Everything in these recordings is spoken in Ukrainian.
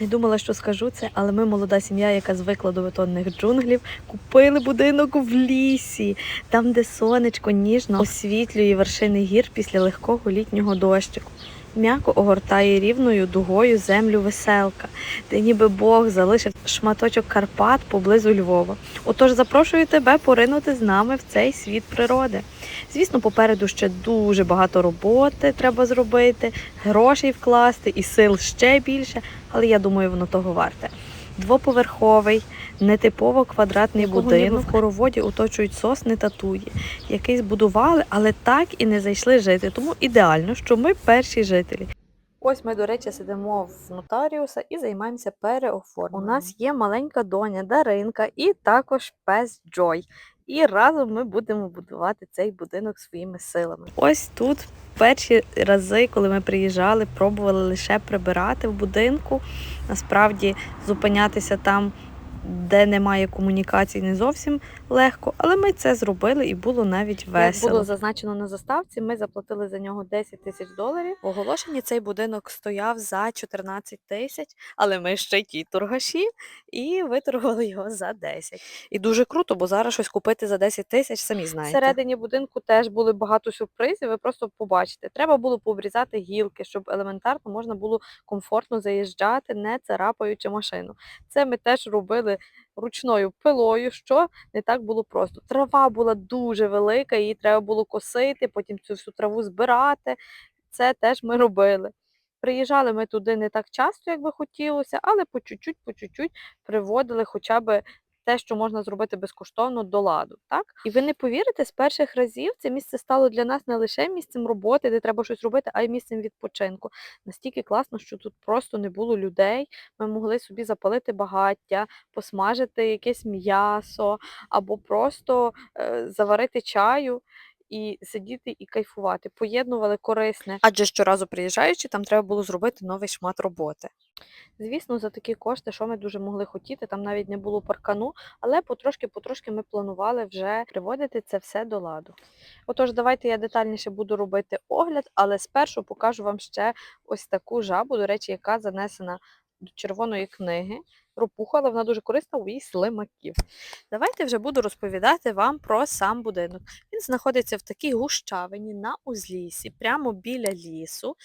Не думала, що скажу це, але ми молода сім'я, яка звикла до бетонних джунглів, купили будинок в лісі, там, де сонечко ніжно освітлює вершини гір після легкого літнього дощику. М'яко огортає рівною дугою землю веселка, де ніби Бог залишив шматочок Карпат поблизу Львова. Отож запрошую тебе поринути з нами в цей світ природи. Звісно, попереду ще дуже багато роботи треба зробити, грошей вкласти і сил ще більше, але я думаю, воно того варте. Двоповерховий, нетипово квадратний Якого будинок в хороводі оточують сосни та туї, який збудували, але так і не зайшли жити. Тому ідеально, що ми перші жителі. Ось ми, до речі, сидимо в нотаріуса і займаємося переоформленням. У нас є маленька доня Даринка і також пес Джой. І разом ми будемо будувати цей будинок своїми силами. Ось тут перші рази, коли ми приїжджали, пробували лише прибирати в будинку. Насправді зупинятися там, де немає комунікацій, не зовсім легко, але ми це зробили і було навіть весело. Як було зазначено на заставці, ми заплатили за нього 10 тисяч доларів. В оголошенні цей будинок стояв за 14 тисяч, але ми ще ті торгаші і виторгували його за 10. І дуже круто, бо зараз щось купити за 10 тисяч, самі знаєте. Всередині будинку теж були багато сюрпризів. Ви просто побачите. Треба було пообрізати гілки, щоб елементарно можна було комфортно заїжджати, не царапаючи машину. Це ми теж робили ручною пилою, що не так було просто. Трава була дуже велика, її треба було косити, потім цю всю траву збирати. Це теж ми робили. Приїжджали ми туди не так часто, як би хотілося, але по чуть-чуть, по чуть-чуть приводили хоча б те, що можна зробити безкоштовно до ладу. Так? І ви не повірите, з перших разів це місце стало для нас не лише місцем роботи, де треба щось робити, а й місцем відпочинку. Настільки класно, що тут просто не було людей. Ми могли собі запалити багаття, посмажити якесь м'ясо або просто е, заварити чаю. І сидіти і кайфувати, поєднували корисне. Адже щоразу приїжджаючи, там треба було зробити новий шмат роботи. Звісно, за такі кошти, що ми дуже могли хотіти, там навіть не було паркану, але потрошки-потрошки ми планували вже приводити це все до ладу. Отож, давайте я детальніше буду робити огляд, але спершу покажу вам ще ось таку жабу, до речі, яка занесена до червоної книги. Ропуха, але вона дуже корисна у її слимаків. Давайте вже буду розповідати вам про сам будинок. Він знаходиться в такій гущавині на узліссі, прямо біля лісу.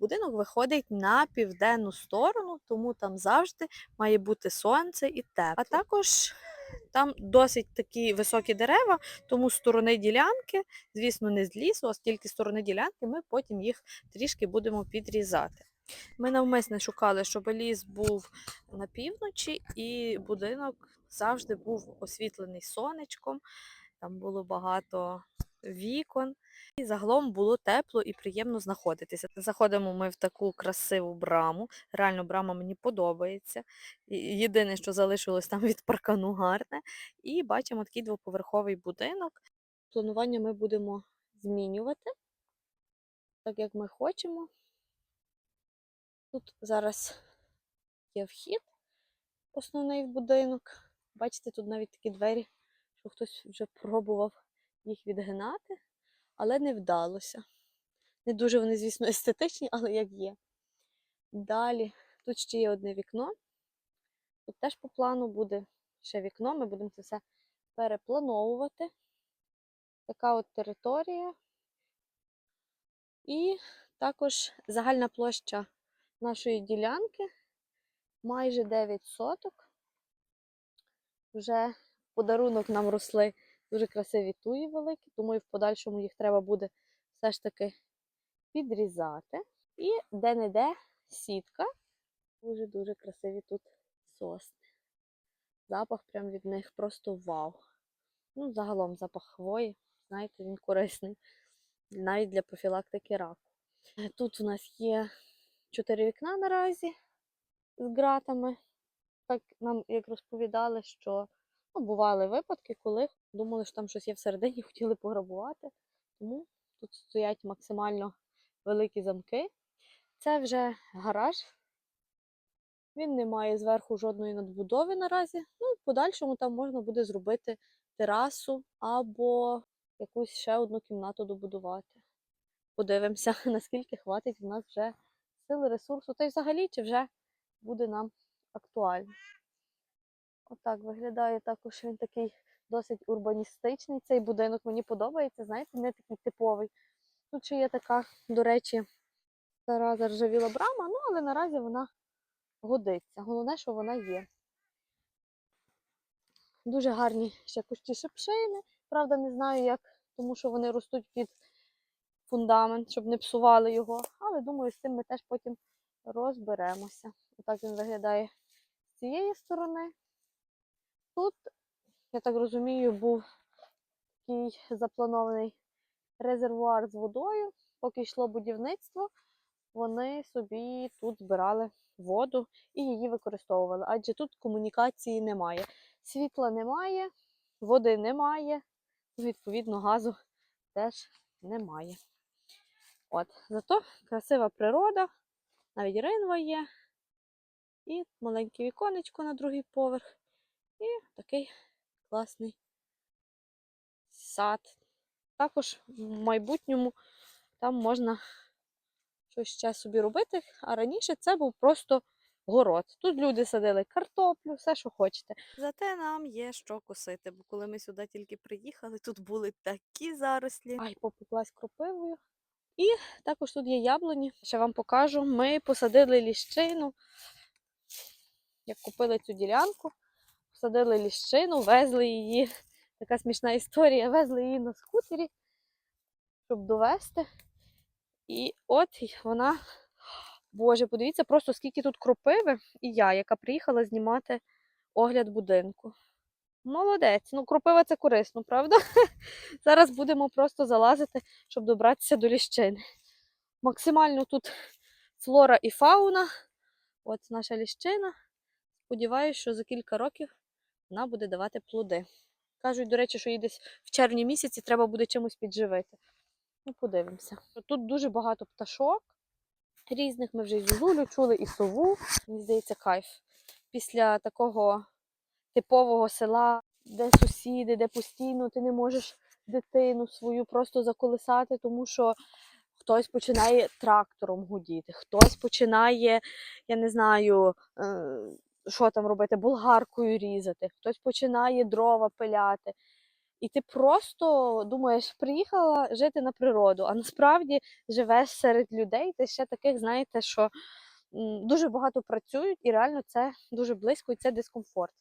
Будинок виходить на південну сторону, тому там завжди має бути сонце і тепло. А також там досить такі високі дерева, тому сторони ділянки, звісно, не з лісу, а з сторони ділянки, ми потім їх трішки будемо підрізати. Ми навмисне шукали, щоб ліс був на півночі, і будинок завжди був освітлений сонечком. Там було багато вікон, і загалом було тепло і приємно знаходитися. Заходимо ми в таку красиву браму. Реально, брама мені подобається. Єдине, що залишилось там від паркану гарне. І бачимо такий двоповерховий будинок. Планування ми будемо змінювати, так як ми хочемо. Тут зараз є вхід основний в будинок. Бачите, тут навіть такі двері, що хтось вже пробував їх відгинати, але не вдалося. Не дуже вони, звісно, естетичні, але як є. Далі тут ще є одне вікно. Тут теж по плану буде ще вікно. Ми будемо це все переплановувати. Така от територія. І також загальна площа нашої ділянки майже 9 соток. Вже в подарунок нам росли дуже красиві туї великі, тому і в подальшому їх треба буде все ж таки підрізати. І де-не-де сітка. Дуже-дуже красиві тут сосни. Запах прям від них просто вау. Ну, загалом запах хвої, знаєте, він корисний навіть для профілактики раку. Тут у нас є чотири вікна наразі з ґратами. Так нам як розповідали, що ну, бували випадки, коли думали, що там щось є всередині, хотіли пограбувати. Тому тут стоять максимально великі замки. Це вже гараж. Він не має зверху жодної надбудови наразі. Ну, в подальшому там можна буде зробити терасу або якусь ще одну кімнату добудувати. Подивимося, наскільки хватить в нас вже сили, ресурсу, та й взагалі, чи вже буде нам актуально. Отак виглядає також він такий досить урбаністичний. Цей будинок мені подобається, знаєте, не такий типовий. Тут ще є така, до речі, стара заржавіла брама, ну але наразі вона годиться. Головне, що вона є. Дуже гарні ще кущі шипшини. Правда, не знаю як, тому що вони ростуть під фундамент, щоб не псували його. Але думаю, з цим ми теж потім розберемося. Отак він виглядає з цієї сторони. Тут, я так розумію, був такий запланований резервуар з водою. Поки йшло будівництво, вони собі тут збирали воду і її використовували, адже тут комунікації немає. Світла немає, води немає, відповідно, газу теж немає. От, зато красива природа, навіть ринва є, і маленьке віконечко на другий поверх, і такий класний сад. Також в майбутньому там можна щось ще собі робити, а раніше це був просто город. Тут люди садили картоплю, все, що хочете. Зате нам є що косити, бо коли ми сюди тільки приїхали, тут були такі зарослі. Ай, попеклась кропивою. І також тут є яблуні. Ще вам покажу. Ми посадили ліщину. Як купили цю ділянку, посадили ліщину, везли її. Така смішна історія. Везли її на скутері, щоб довести. І от вона, Боже, подивіться просто скільки тут кропиви, і я, яка приїхала знімати огляд будинку. Молодець. Ну, кропива це корисно, правда? Зараз будемо просто залазити, щоб добратися до ліщини. Максимально тут флора і фауна. От наша ліщина. Сподіваюсь, що за кілька років вона буде давати плоди. Кажуть, до речі, що її десь в червні місяці треба буде чимось підживити. Ну, подивимося. Тут дуже багато пташок різних. Ми вже і зозулю чули, і сову. Мені здається, кайф. Після такого типового села, де сусіди, де постійно ти не можеш дитину свою просто заколисати, тому що хтось починає трактором гудіти, хтось починає, я не знаю, е, що там робити, болгаркою різати, хтось починає дрова пиляти. І ти просто думаєш, приїхала жити на природу, а насправді живеш серед людей, ти ще таких, знаєте, що дуже багато працюють, і реально це дуже близько, і це дискомфорт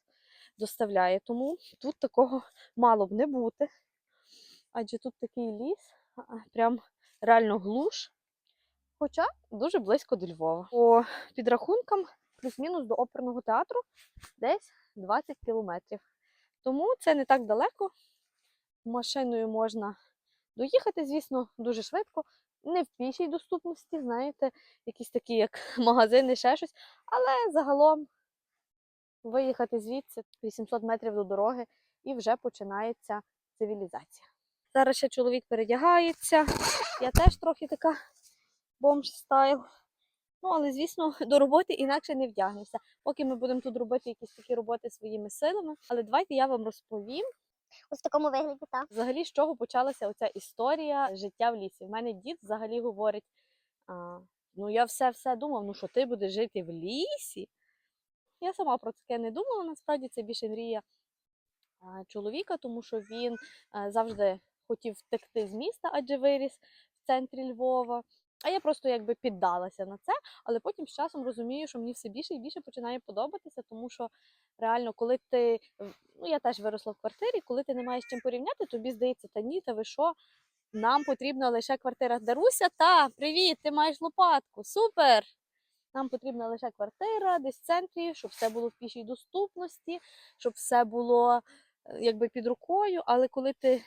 доставляє. Тому тут такого мало б не бути. Адже тут такий ліс, прям реально глуш. Хоча дуже близько до Львова. По підрахункам, плюс-мінус до оперного театру десь 20 кілометрів. Тому це не так далеко. Машиною можна доїхати, звісно, дуже швидко. Не в пішій доступності, знаєте, якісь такі, як магазини, ще щось. Але загалом виїхати звідси 800 метрів до дороги і вже починається цивілізація. Зараз ще чоловік передягається. Я теж трохи така бомж стайл. Ну, але, звісно, до роботи інакше не вдягнешся. Поки ми будемо тут робити якісь такі роботи своїми силами. Але давайте я вам розповім, Ось в такому вигляді, так. взагалі, з чого почалася оця історія життя в лісі. В мене дід взагалі говорить: а, ну я все-все думав, ну що ти будеш жити в лісі. Я сама про таке не думала. Насправді це більше мрія чоловіка, тому що він завжди хотів втекти з міста, адже виріс в центрі Львова. А я просто якби піддалася на це, але потім з часом розумію, що мені все більше і більше починає подобатися, тому що реально, коли ти ну я теж виросла в квартирі, коли ти не маєш чим порівняти, тобі здається, та ні, та ви що? Нам потрібна лише квартира. Даруся, та привіт, ти маєш лопатку. Супер! Нам потрібна лише квартира десь в центрі, щоб все було в пішій доступності, щоб все було е, якби під рукою. Але коли ти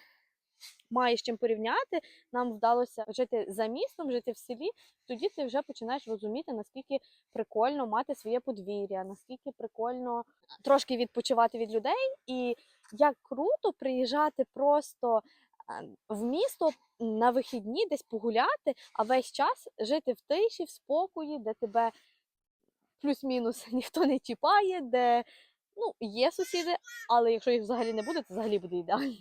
маєш чим порівняти, нам вдалося жити за містом, жити в селі, тоді ти вже починаєш розуміти, наскільки прикольно мати своє подвір'я, наскільки прикольно трошки відпочивати від людей, і як круто приїжджати просто в місто на вихідні, десь погуляти, а весь час жити в тиші, в спокої, де тебе плюс-мінус ніхто не чіпає, де ну, є сусіди, але якщо їх взагалі не буде, то взагалі буде ідеально.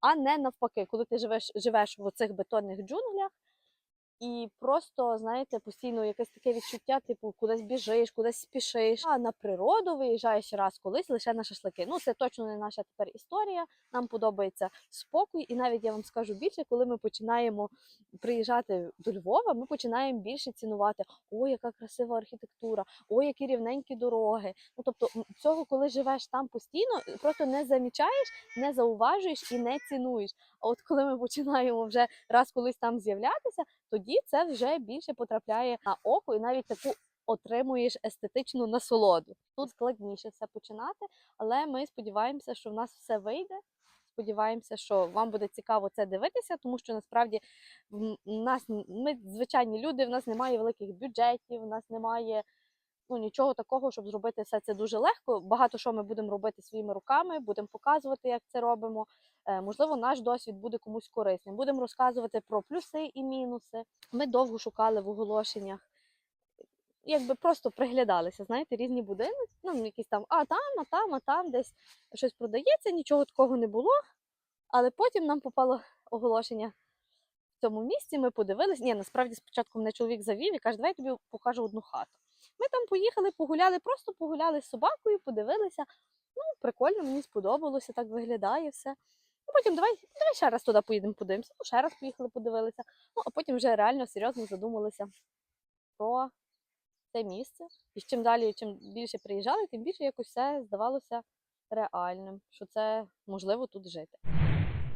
А не навпаки, коли ти живеш, живеш в оцих бетонних джунглях І просто, знаєте, постійно якесь таке відчуття, типу, кудись біжиш, кудись спішиш. А на природу виїжджаєш раз колись лише на шашлики. Ну, це точно не наша тепер історія. Нам подобається спокій, і навіть я вам скажу більше, коли ми починаємо приїжджати до Львова, ми починаємо більше цінувати. Ой, яка красива архітектура, ой, які рівненькі дороги. Ну тобто, цього, коли живеш там постійно, просто не замічаєш, не зауважуєш і не цінуєш. А от коли ми починаємо вже раз колись там з'являтися, тоді це вже більше потрапляє на око і навіть таку отримуєш естетичну насолоду. Тут складніше все починати, але ми сподіваємося, що в нас все вийде. Сподіваємося, що вам буде цікаво це дивитися, тому що насправді в нас ми звичайні люди, в нас немає великих бюджетів, в нас немає ну, нічого такого, щоб зробити все це дуже легко. Багато що ми будемо робити своїми руками, будемо показувати, як це робимо. Е, Можливо, наш досвід буде комусь корисним. Будемо розказувати про плюси і мінуси. Ми довго шукали в оголошеннях. Якби просто приглядалися, знаєте, різні будинки, ну, якісь там, а там, а там, а там десь щось продається, нічого такого не було. Але потім нам попало оголошення в цьому місці. Ми подивились. Ні, насправді спочатку мене чоловік завів і каже, давай я тобі покажу одну хату. Ми там поїхали, погуляли, просто погуляли з собакою, подивилися. Ну, прикольно, мені сподобалося, так виглядає все. Ну, потім давай, давай ще раз туди поїдемо, подивимося. Ну, ще раз поїхали, подивилися. Ну, а потім вже реально серйозно задумалися про це місце. І чим далі, чим більше приїжджали, тим більше якось все здавалося реальним, що це можливо тут жити.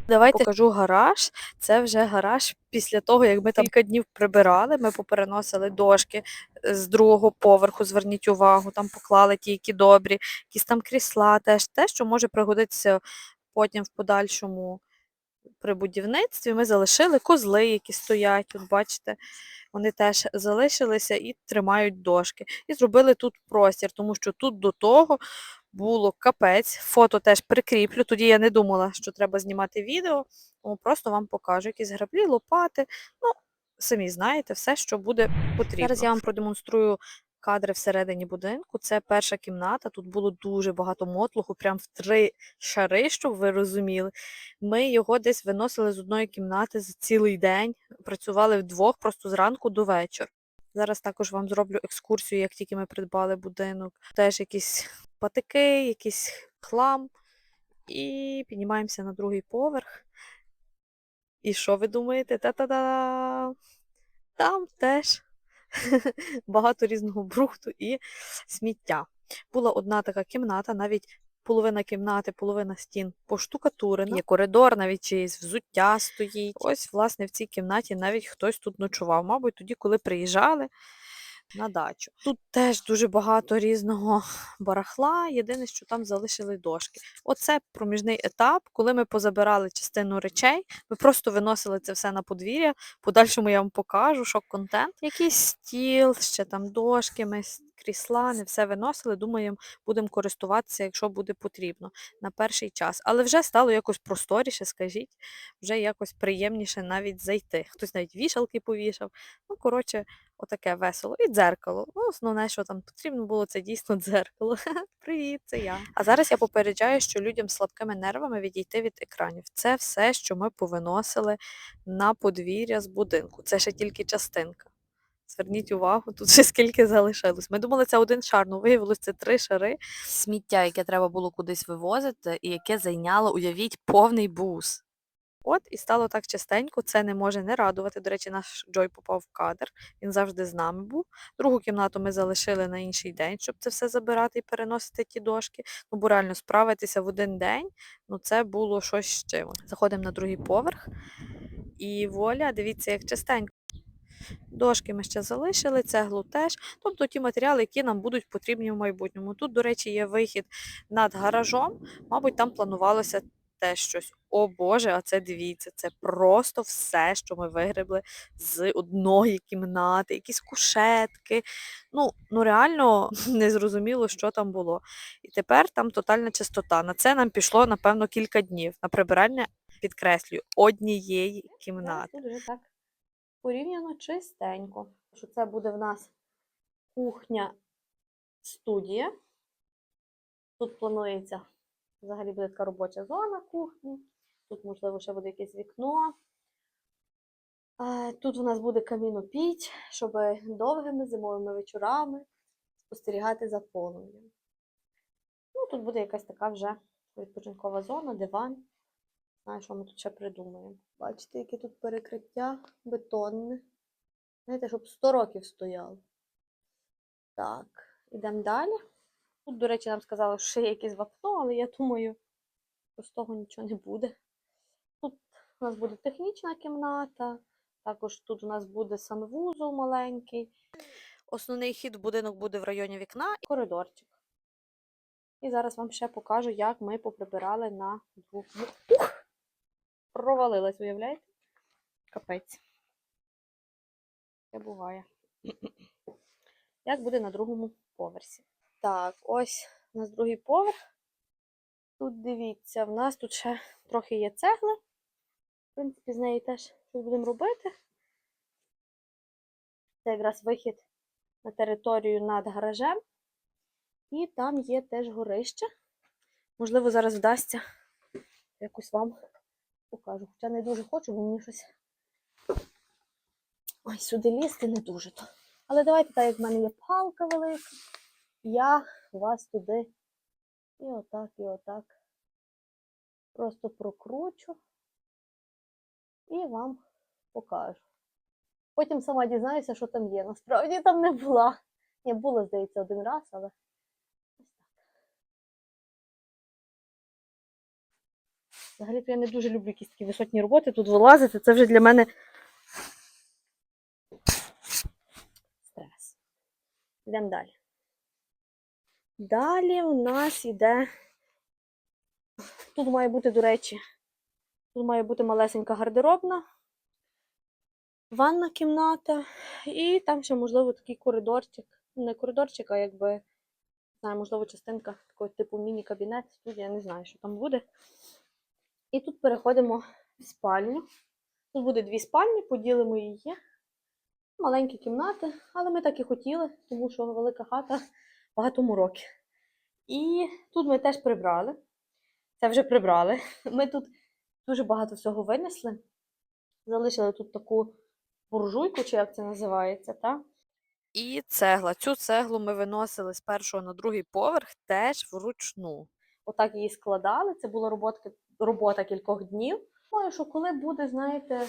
Давайте покажу гараж. Це вже гараж після того, як ми там кілька днів прибирали. Ми попереносили дошки з другого поверху. Зверніть увагу, там поклали ті, які добрі, якісь там крісла, теж те, що може пригодитися потім в подальшому при будівництві. Ми залишили козли, які стоять. От бачите, вони теж залишилися і тримають дошки. І зробили тут простір, тому що тут до того було капець. Фото теж прикріплю. Тоді я не думала, що треба знімати відео, тому просто вам покажу якісь граблі, лопати. Ну, самі знаєте, все, що буде потрібно. Зараз я вам продемонструю кадри всередині будинку. Це перша кімната. Тут було дуже багато мотлуху, прям в три шари, щоб ви розуміли. Ми його десь виносили з одної кімнати за цілий день, працювали вдвох просто зранку до вечора. Зараз також вам зроблю екскурсію, як тільки ми придбали будинок. Теж якісь патики, якийсь хлам. І піднімаємося на другий поверх. І що ви думаєте? Та-та-да! Там теж багато різного брухту і сміття. Була одна така кімната, навіть половина кімнати, половина стін поштукатурена. Є коридор, навіть чиєсь взуття стоїть. Ось, власне, в цій кімнаті навіть хтось тут ночував. Мабуть, тоді, коли приїжджали на дачу. Тут теж дуже багато різного барахла. Єдине, що там залишили дошки. Оце проміжний етап, коли ми позабирали частину речей, ми просто виносили це все на подвір'я. Подальшому я вам покажу, що контент. Якийсь стіл, ще там дошки, ми крісла, не все виносили. Думаємо, будемо користуватися, якщо буде потрібно на перший час. Але вже стало якось просторіше, скажіть, вже якось приємніше навіть зайти. Хтось навіть вішалки повішав. Ну, коротше, отаке весело. І дзеркало. Ну, основне, що там потрібно було, це дійсно дзеркало. Привіт, це я. А зараз я попереджаю, що людям з слабкими нервами відійти від екранів. Це все, що ми повиносили на подвір'я з будинку. Це ще тільки частинка. Зверніть увагу, тут ще скільки залишилось. Ми думали, це один шар, ну виявилося це три шари. Сміття, яке треба було кудись вивозити, і яке зайняло, уявіть, повний бус. От і стало так частенько, це не може не радувати. До речі, наш Джой попав в кадр, він завжди з нами був. Другу кімнату ми залишили на інший день, щоб це все забирати і переносити ті дошки. Ну, бо реально справитися в один день, ну це було щось з чимось. Заходимо на другий поверх. І воля, дивіться, як частенько. Дошки ми ще залишили, цеглу теж. Тобто ті матеріали, які нам будуть потрібні в майбутньому. Тут, до речі, є вихід над гаражом. Мабуть, там планувалося теж щось. О Боже, а це дивіться, це просто все, що ми вигребли з одної кімнати, якісь кушетки. Ну, ну реально не зрозуміло, що там було. І тепер там тотальна чистота. На це нам пішло, напевно, кілька днів. На прибирання, підкреслюю, однієї кімнати. Порівняно чистенько. Що це буде в нас кухня студія. Тут планується взагалі буде така робоча зона кухні. Тут, можливо, ще буде якесь вікно. Тут у нас буде камінопіч, щоб довгими зимовими вечорами спостерігати за полум'ям. Ну, тут буде якась така вже відпочинкова зона, диван. Знаю, що ми тут ще придумаємо. Бачите, яке тут перекриття бетонне. Знаєте, щоб 100 років стояло. Так, ідемо далі. Тут, до речі, нам сказали, що ще є якесь вапно, але я думаю, що з того нічого не буде. Тут у нас буде технічна кімната, також тут у нас буде санвузол маленький. Основний хід будинок буде в районі вікна і коридорчик. І зараз вам ще покажу, як ми поприбирали на двох. Ух! Провалилась, уявляєте? Капець. Це буває. Як буде на другому поверсі? Так, ось у нас другий поверх. Тут дивіться, в нас тут ще трохи є цегли. В принципі, з неї теж щось будемо робити. Це якраз вихід на територію над гаражем. І там є теж горище. Можливо, зараз вдасться якось вам покажу. Хоча не дуже хочу, бо мені щось. Ой, сюди лізти не дуже то. Але давайте, так як в мене є палка велика, я вас туди і отак, і отак просто прокручу і вам покажу. Потім сама дізнаюся, що там є. Насправді там не була. Ні, була, здається, один раз, але Взагалі-то я не дуже люблю якісь такі висотні роботи. Тут вилазити. Це вже для мене стрес. Йдемо далі. Далі у нас йде. Тут має бути, до речі, тут має бути малесенька гардеробна, ванна кімната, і там ще, можливо, такий коридорчик. Ну, Не коридорчик, а якби, не знаю, можливо, частинка такого типу міні-кабінет, студія, не знаю, що там буде. І тут переходимо в спальню. Тут буде дві спальні, поділимо її. Маленькі кімнати, але ми так і хотіли, тому що велика хата багатому років. І тут ми теж прибрали. Це вже прибрали. Ми тут дуже багато всього винесли. Залишили тут таку буржуйку, чи як це називається, та? І цегла. Цю цеглу ми виносили з першого на другий поверх теж вручну. Отак її складали. Це була роботка, робота кількох днів. Думаю, що коли буде, знаєте,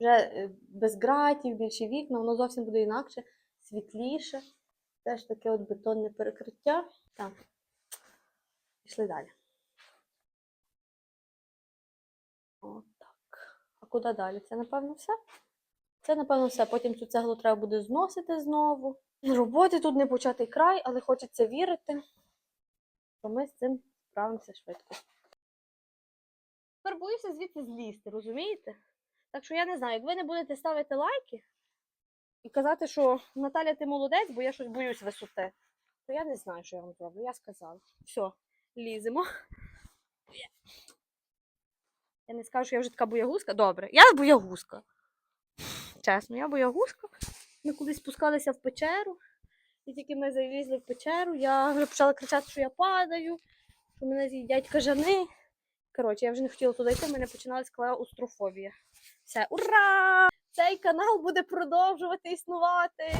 вже е, без ґратів, більші вікна, воно зовсім буде інакше, світліше. Теж таке от бетонне перекриття. Так. Пішли далі. Отак. А куди далі? Це, напевно, все? Це, напевно, все. Потім цю цеглу треба буде зносити знову. Роботи тут не початий край, але хочеться вірити, що ми з цим справимося швидко. Тепер боюся звідси злізти, розумієте? Так що я не знаю, як ви не будете ставити лайки і казати, що Наталя, ти молодець, бо я щось боюсь висоти, то я не знаю, що я вам зроблю. Я сказала. Все, ліземо. Я не скажу, що я вже така боягузка. Добре, я боягузка. Чесно, я боягузка. Ми колись спускалися в печеру, і тільки ми залізли в печеру, я вже почала кричати, що я падаю, що мене з'їдять кажани. Коротше, я вже не хотіла туди йти, в мене починалась клеострофобія. Все, ура! Цей канал буде продовжувати існувати.